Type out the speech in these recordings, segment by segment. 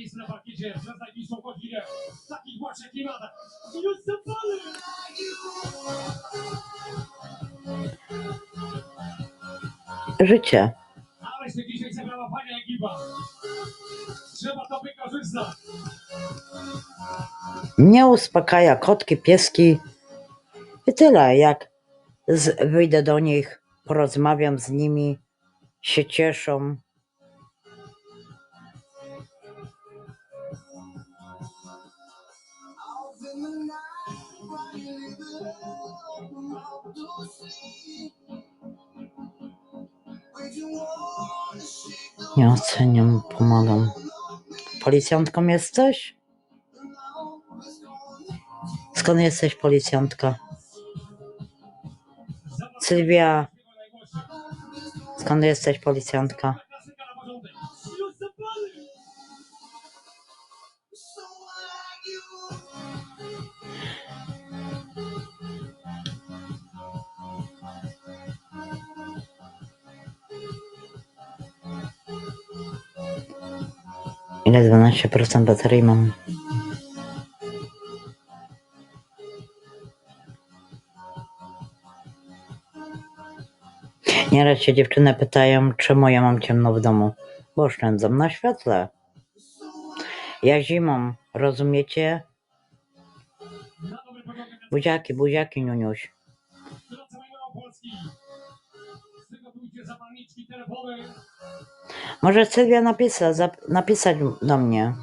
miejsce na parkiecie przez najbliższą godzinę. W takich właśnie klimatach. Już zapalę! Życie. Ale się dzisiaj zebrała fajna ekipa. Trzeba to wykorzystać. Mnie uspokaja kotki, pieski i tyle. Jak z, wyjdę do nich, porozmawiam z nimi, się cieszą. Nie oceniam, pomagam. Policjantką jesteś? Skąd jesteś policjantka? Sylwia, skąd jesteś policjantka? Ile 12% baterii mam? Nieraz się dziewczyny pytają, czemu ja mam ciemno w domu. Bo oszczędzam na świetle. Ja zimą, rozumiecie? Buziaki, buziaki, niuniuś. Może Sylwia napisa, zap, napisać do mnie.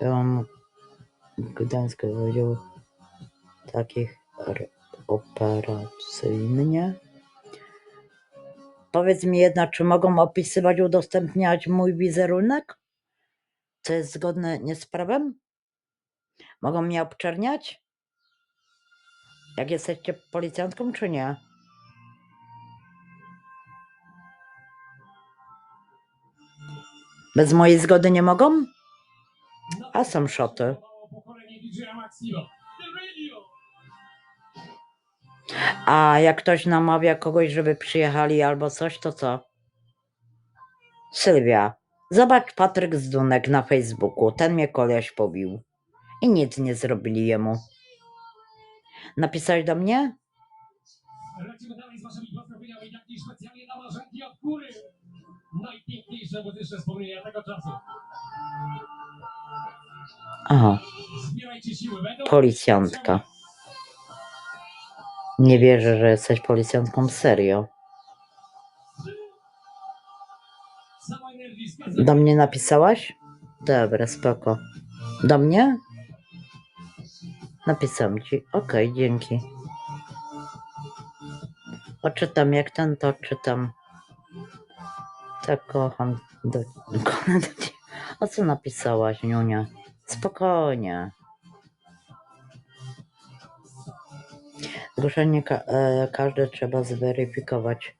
Byłam w Gdańsku wydział takich operacyjnie. Powiedz mi jedna, czy mogą opisywać, udostępniać mój wizerunek? Co jest zgodne nie z prawem? Mogą mnie obczerniać? Jak jesteście policjantką, czy nie? Bez mojej zgody nie mogą? A są szoty. A jak ktoś namawia kogoś, żeby przyjechali albo coś, to co? Sylwia, zobacz Patryk Zdunek na Facebooku. Ten mnie koleś pobił. I nic nie zrobili jemu. Napisałeś do mnie? Lecimy dalej z waszymi pozdrowieniami, jak i specjalnie dla marzenki od góry. Najpiękniejsze muzyczne wspomnienia tego czasu. Aha, Zbierajcie siły, będą... policjantka. Nie wierzę, że jesteś policjantką serio. Do mnie napisałaś? Dobra, spoko. Do mnie? Napisałam ci. Okej, dzięki. Odczytam, jak ten to odczytam. Tak kocham. Do... do. O co napisałaś, Niunia? Spokojnie. Zgłoszenie ka- e, każde trzeba zweryfikować.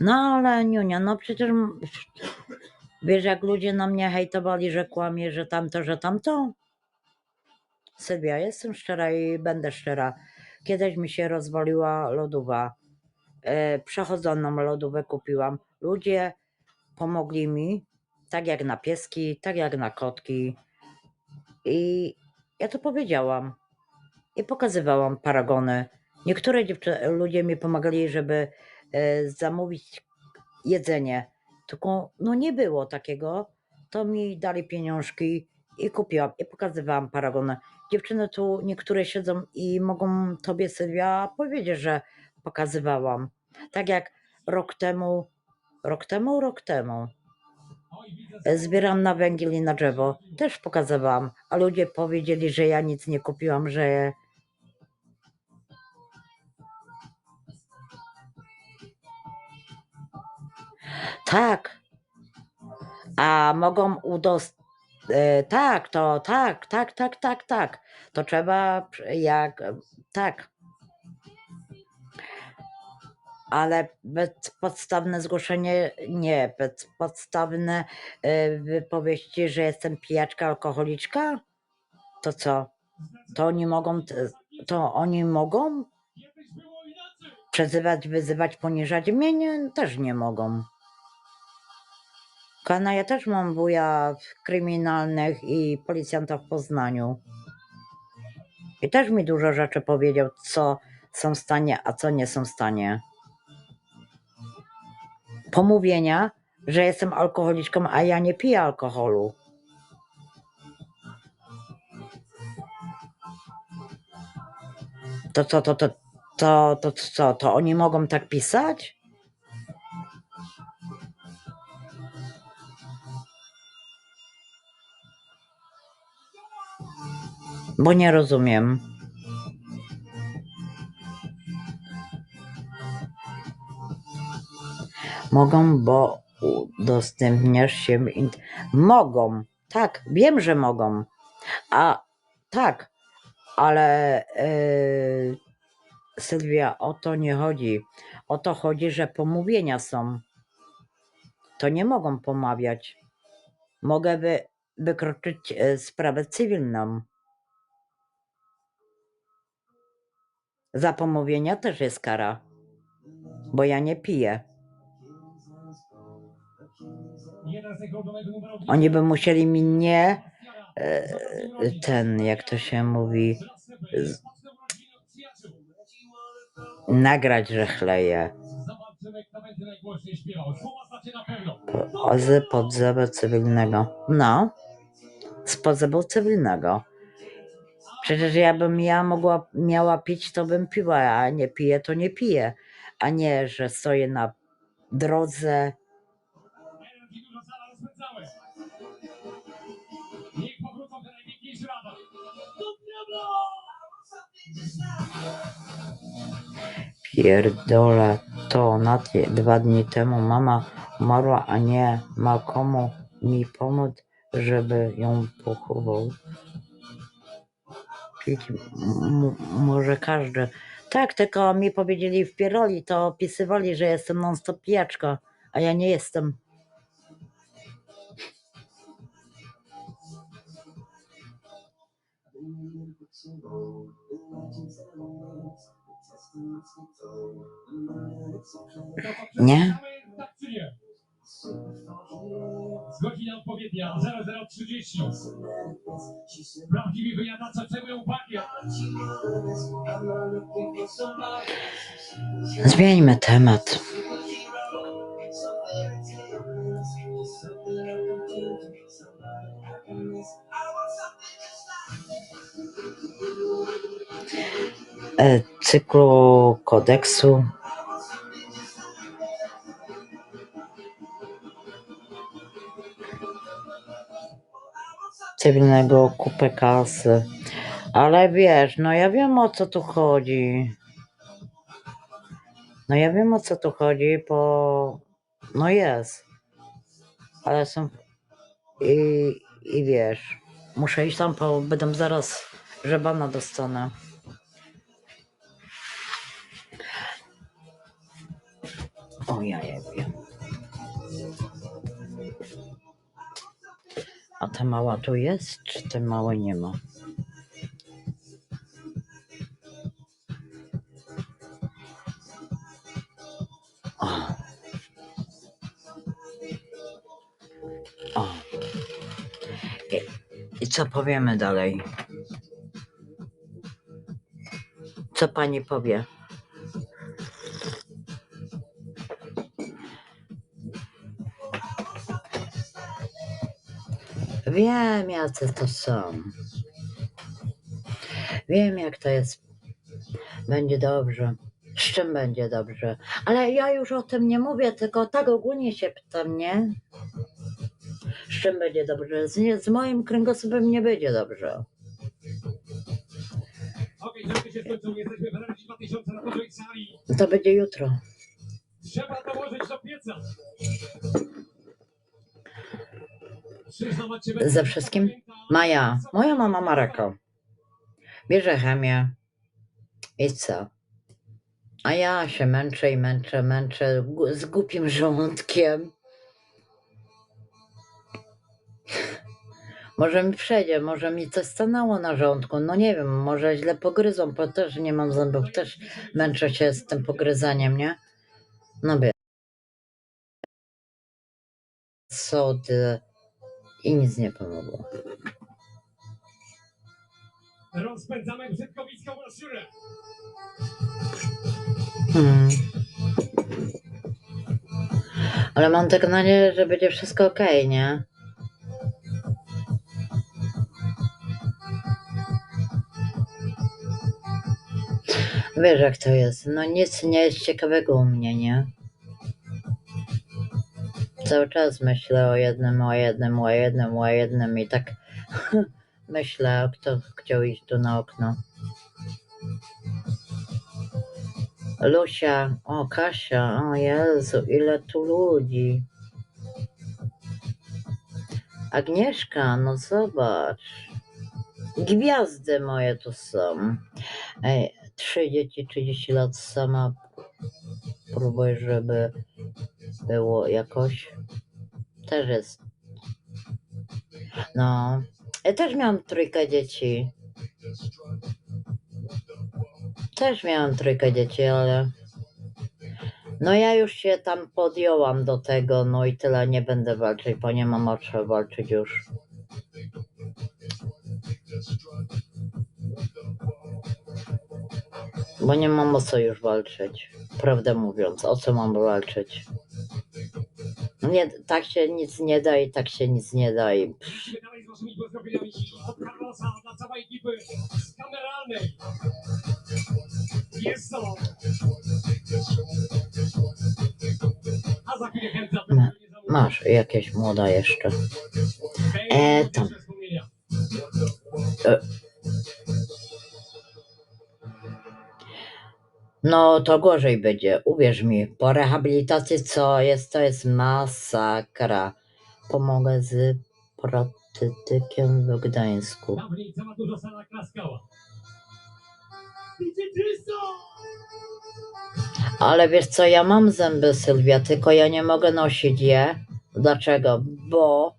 No ale Niunia, no przecież wiesz jak ludzie na mnie hejtowali, że kłamie, że tamto, że tamto? Sylwia, jestem szczera i będę szczera. Kiedyś mi się rozwaliła lodówa. E, przechodzoną lodówę kupiłam. Ludzie pomogli mi, tak jak na pieski, tak jak na kotki. I ja to powiedziałam. I pokazywałam paragony. Niektóre ludzie mi pomagali, żeby e, zamówić jedzenie. Tylko no nie było takiego. To mi dali pieniążki i kupiłam. I pokazywałam paragony. Dziewczyny tu niektóre siedzą i mogą tobie Sylwia powiedzieć, że pokazywałam. Tak jak rok temu, rok temu, rok temu. E, Zbieram na węgiel i na drzewo. Też pokazywałam, a ludzie powiedzieli, że ja nic nie kupiłam, że. Tak. A mogą udostępnić. Tak, to tak, tak, tak, tak, tak. To trzeba jak. Tak. Ale bezpodstawne zgłoszenie nie. Bezpodstawne y, wypowiedzi, że jestem pijaczka, alkoholiczka? To co? To oni mogą, to oni mogą przezywać, wyzywać, poniżać mnie? Nie, też nie mogą. Kana, ja też mam wuja kryminalnych i policjanta w Poznaniu. I też mi dużo rzeczy powiedział, co są w stanie, a co nie są w stanie. Pomówienia, że jestem alkoholiczką, a ja nie piję alkoholu. To co, to, to, to, to, co, to oni mogą tak pisać? Bo nie rozumiem. Mogą, bo udostępniasz się. int- Mogą, tak, wiem, że mogą. A tak, ale yy, Sylwia, o to nie chodzi. O to chodzi, że pomówienia są. To nie mogą pomawiać. Mogę wy, wykroczyć e, sprawę cywilną. Za pomówienia też jest kara, bo ja nie piję. Oni by musieli mi nie e, urodziny. ten, jak to się mówi, z- nagrać, że chleję. Ozy podzeby cywilnego. No, z pozebu cywilnego. Przecież ja bym ja mogła, miała pić, to bym piła, a nie piję, to nie piję. A nie, że stoję na drodze. Pierdolę to na dwa dni temu mama umarła, a nie ma komu mi pomóc, żeby ją pochował. M- może każdy. Tak, tylko mi powiedzieli w Pieroli, to opisywali, że jestem non-stop pijaczka, a ja nie jestem. Nie? Godzina odpowiednia 0030. Prawdziwi wyjadacze przejmują uwagę. Zmieńmy temat. Cyklu kodeksu. Cywilnego kupę kasy. Ale wiesz, no ja wiem o co tu chodzi. No ja wiem o co tu chodzi, bo no jest. Ale są i, i wiesz, muszę iść tam, bo będę zaraz żebana dostanę. O ja je wiem. A ta mała tu jest, czy tej małej nie ma? O. O. I, I co powiemy dalej? Co pani powie? Wiem, jacy to są. Wiem, jak to jest. Będzie dobrze. Z czym będzie dobrze? Ale ja już o tym nie mówię, tylko tak ogólnie się pytam, nie? Z czym będzie dobrze? Z, nie, z moim kręgosłupem nie będzie dobrze. Okej, okay, się skończył. Jesteśmy w Energy 2000 na dużej sali. To będzie jutro. Trzeba dołożyć do pieca. Ze wszystkim? Maja, moja mama ma raka. Bierze chemię. I co? A ja się męczę i męczę, męczę z głupim żołądkiem. Może mi przejdzie, może mi coś stanęło na żołądku. No nie wiem, może źle pogryzą, bo też nie mam zębów, też męczę się z tym pogryzaniem, nie? No wie. sody i nic nie pomogło. Rozpędzamy użytkowicką broszurę. Hmm. Ale mam tak nadzieję, że będzie wszystko ok, nie? Wiesz jak to jest. No nic nie jest ciekawego u mnie, nie? Cały czas myślę o jednym, o jednym, o jednym, o jednym i tak myślę, kto chciał iść tu na okno. Lusia, o Kasia, o Jezu, ile tu ludzi. Agnieszka, no zobacz. Gwiazdy moje tu są. Ej, trzy dzieci, 30 lat sama próbuję, żeby było jakoś. Też jest. No. Ja też miałam trójkę dzieci. Też miałam trójkę dzieci, ale. No ja już się tam podjęłam do tego, no i tyle nie będę walczyć, bo nie mam o walczyć już. Bo nie mam o co już walczyć. Prawdę mówiąc, o co mam walczyć? Nie, tak się nic nie da i tak się nic nie da i Ma- masz jakieś młoda jeszcze. E, tam. No to gorzej będzie, uwierz mi. Po rehabilitacji co jest, to jest masakra. Pomogę z protetykiem w Gdańsku. Sala klaskała. Idzie! Ale wiesz co, ja mam zęby Sylwia, tylko ja nie mogę nosić je. Dlaczego? Bo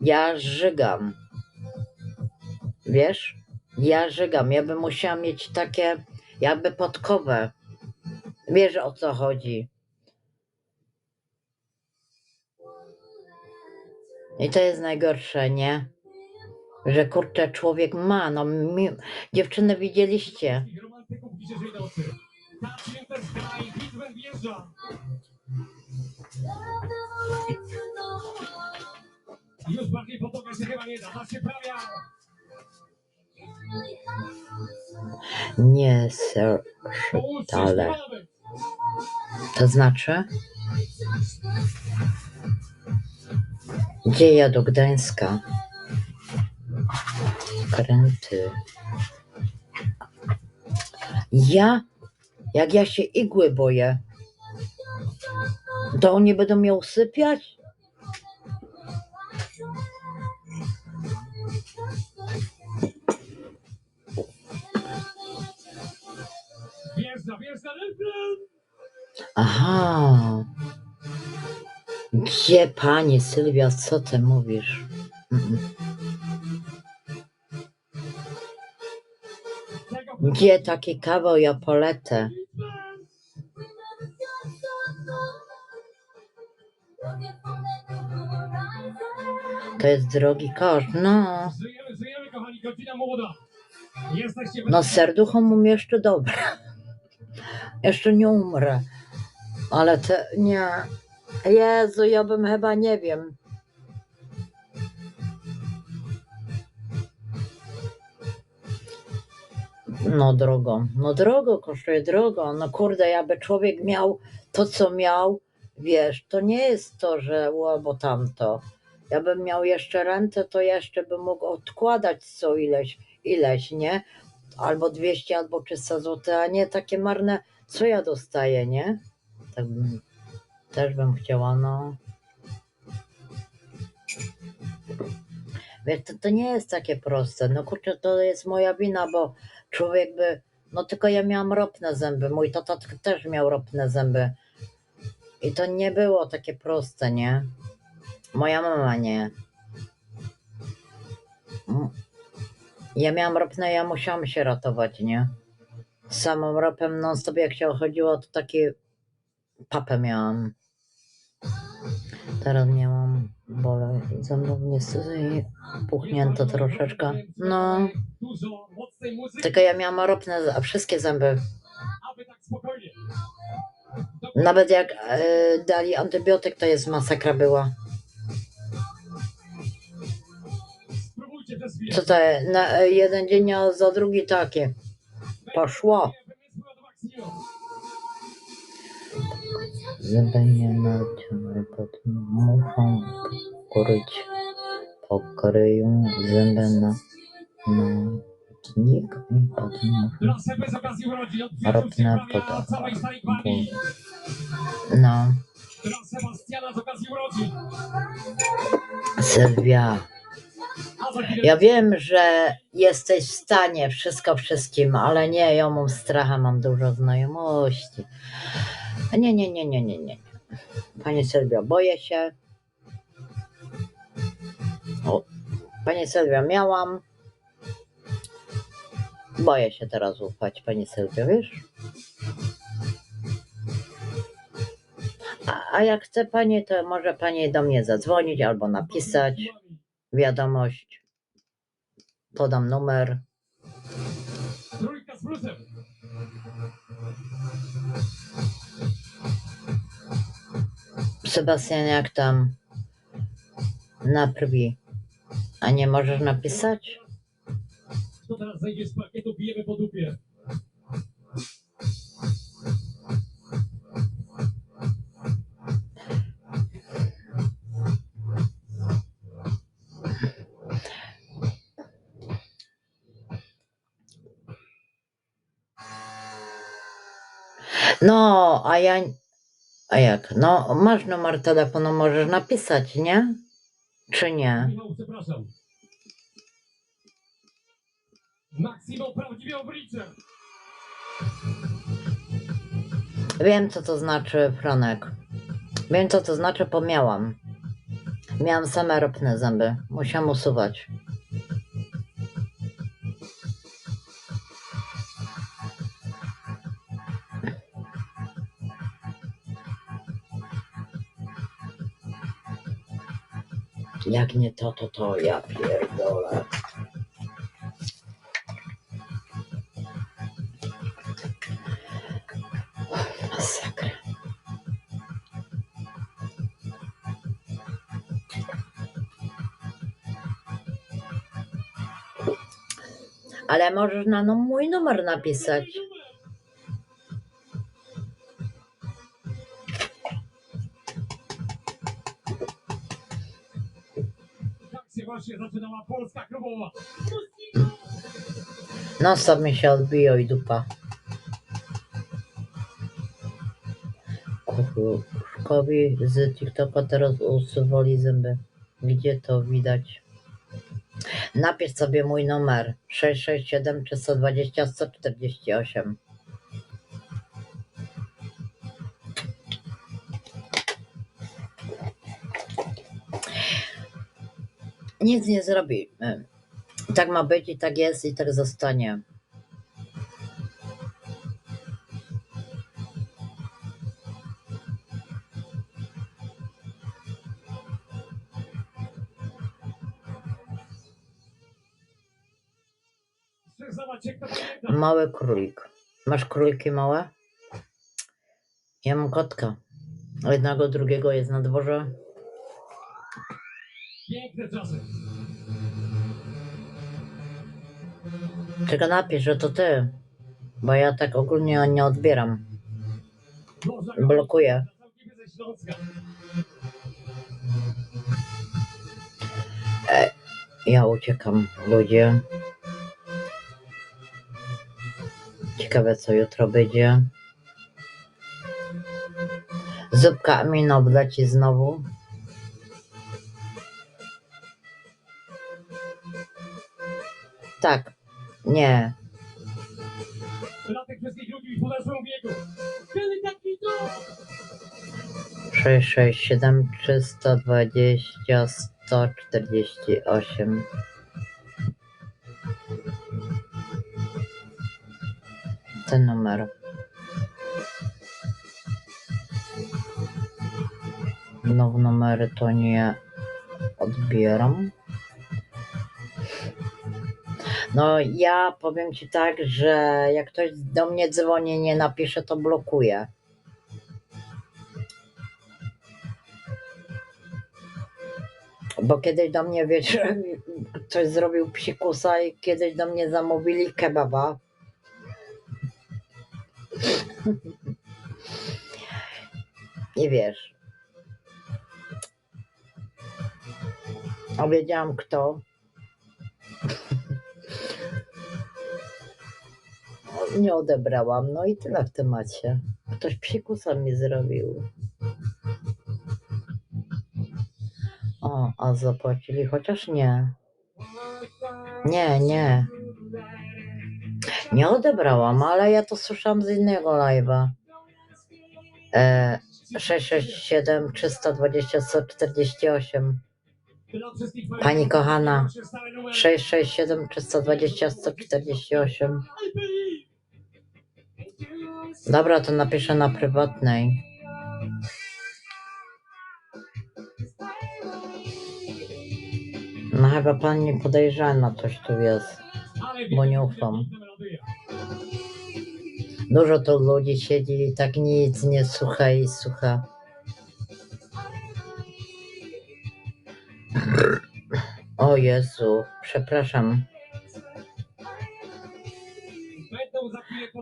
ja żygam. Wiesz? Ja żygam. Ja bym musiała mieć takie jakby podkowę. Wiesz o co chodzi. I to jest najgorsze, nie? Że kurczę człowiek ma, no mi... dziewczyny widzieliście. Ich romantyków dzisiejszej nocy. Ta Winterska i Hitman wjeżdża. Już bardziej potoka się chyba nie da. Da się prawia. Nie, sir. Połóżcie Ale. śpiewamy. To znaczy? Gdzie ja do Gdańska? Kręty. Ja? Jak ja się igły boję, to oni będą mnie usypiać? Wjeżdża, wjeżdża. Lefren. Aha. Gdzie pani Sylwia, co ty mówisz? Gdzie taki kawał ja poletę? To jest drogi koszt. No, młoda. Jesteście no serducho mam jeszcze dobre. Jeszcze nie umrę. Ale te, nie. Jezu, ja bym chyba nie wiem. No drogo, no drogo, kosztuje drogo. No kurde, jakby człowiek miał to, co miał, wiesz, to nie jest to, że albo tamto. Ja bym miał jeszcze rentę, to jeszcze bym mógł odkładać co ileś, ileś, nie? Albo 200, albo 300 zł, a nie takie marne, co ja dostaję, nie? Tak bym, też bym chciała, no. Wiesz, to, to nie jest takie proste. No kurczę, to jest moja wina, bo człowiek by. No tylko ja miałam ropne zęby. Mój tata też miał ropne zęby. I to nie było takie proste, nie? Moja mama nie. Ja miałam ropne, ja musiałam się ratować, nie? Samą ropem non stop jak się chodziło, to takie papę miałam. teraz nie mam bole zębów niestety i puchnięto troszeczkę. No, tylko ja miałam ropne wszystkie zęby. Nawet jak e, dali antybiotyk, to jest masakra była. Co to jest? Na e, jeden dzień, a za drugi takie. Poszło. Od Ropne kwiatów się poda- całej starej gwardii. No, Trasę Bastiana z okazji urodzin. Sylwia. Ja wiem, że jesteś w stanie wszystko wszystkim, ale nie, ja mam stracha, mam dużo znajomości. Nie, nie, nie, nie, nie, nie. Pani Sylwia, boję się. O, Pani Sylwia, miałam. Boję się teraz ufać, Pani Sylwia, wiesz? A, a jak chce Pani, to może Pani do mnie zadzwonić albo napisać wiadomość. Podam numer. Trójka z plusem. Sebastian, jak tam naprawi? A nie możesz napisać? Teraz zejdzie z parkietu, bijemy po dupie. No, a ja. A jak? No, masz numer telefonu, możesz napisać, nie? Czy nie? Przepraszam. Oblicze. Wiem, co to znaczy, Franek. Wiem, co to znaczy, bo miałam. Miałam same ropne zęby. Musiałam usuwać. Jak nie to, to to ja pierdolę. Masakra. Ale możesz na no, mój numer napisać. Właśnie zaczynała Polska klubowa. No co mi się odbiło i dupa. Kuszkowi z TikToka teraz usuwali zęby. Gdzie to widać? Napisz sobie mój numer 667 320 148. Nic nie zrobi. Tak ma być i tak jest i tak zostanie. Mały królik. Masz króliki małe? Ja mam kotka. Jednego, drugiego jest na dworze. Piękne czasy. Tylko napisz, że to ty. Bo ja tak ogólnie nie odbieram. Można Blokuję. Całkiem ze Śląska. Ja uciekam, ludzie. Ciekawe, co jutro będzie. Zupka Amino wleci znowu. Tak. Nie. Latek wszystkich ludzi w podeszłym wieku. Kiedy taki to? 667 320 148 Ten numer. Znowu numery to nie odbieram. No ja powiem ci tak, że jak ktoś do mnie dzwoni, nie napisze, to blokuję. Bo kiedyś do mnie, wiecie, ktoś zrobił psikusa i kiedyś do mnie zamówili kebaba. I wiesz. A wiedziałam kto. Nie odebrałam, no i tyle w temacie. Ktoś psikusa mi zrobił. O, a zapłacili, chociaż nie. Nie, nie. Nie odebrałam, ale ja to słyszałam z innego live'a. E, 667 320 148 Dla wszystkich Pani kochana, się stałe numery. 667 320 148 Dobra, to napiszę na prywatnej. No chyba pani podejrzana coś tu jest. Bo nie ufam. Dużo tu ludzi siedzi i tak nic nie słucha i słucha. O Jezu, przepraszam.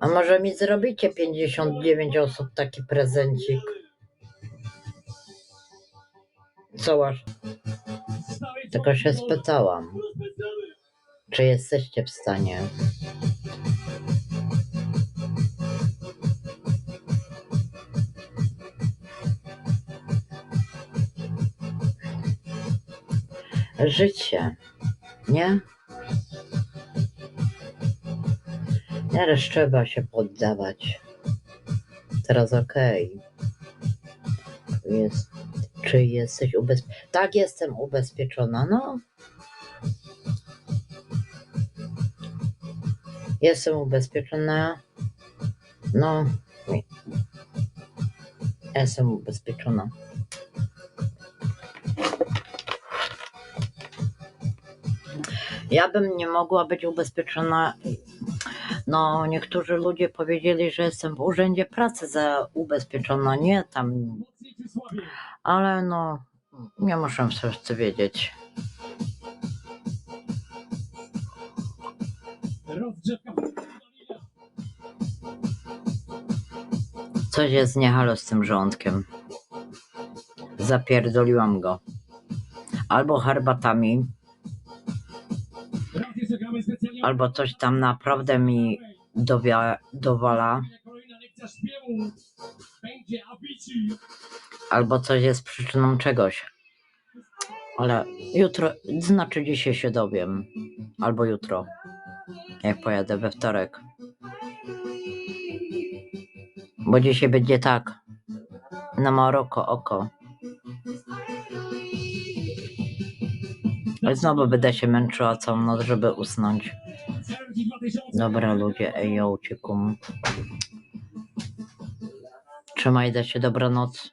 A może mi zrobicie 59 osób taki prezencik? Co masz? Tylko się spytałam, czy jesteście w stanie. Życie, nie? Teraz trzeba się poddawać. Teraz okej. Jest, czy jesteś ubezpieczona? Tak, jestem ubezpieczona. No, Jestem ubezpieczona. No. Jestem ubezpieczona. Ja bym nie mogła być ubezpieczona. No, niektórzy ludzie powiedzieli, że jestem w urzędzie pracy za ubezpieczona, nie tam. Ale no, nie muszę wszyscy wiedzieć. Coś jest niehalo z tym żołądkiem. Zapierdoliłam go. Albo herbatami, albo coś tam naprawdę mi dowia- dowala, albo coś jest przyczyną czegoś. Ale jutro, znaczy dzisiaj się dowiem. Albo jutro, jak pojadę we wtorek. Bo dzisiaj będzie tak. Na Maroko oko. Ale znowu będę się męczyła całą noc, żeby usnąć. Sergi 2000. Dobra ludzie, ej, yo, cikum. Trzymajcie się, dobranoc.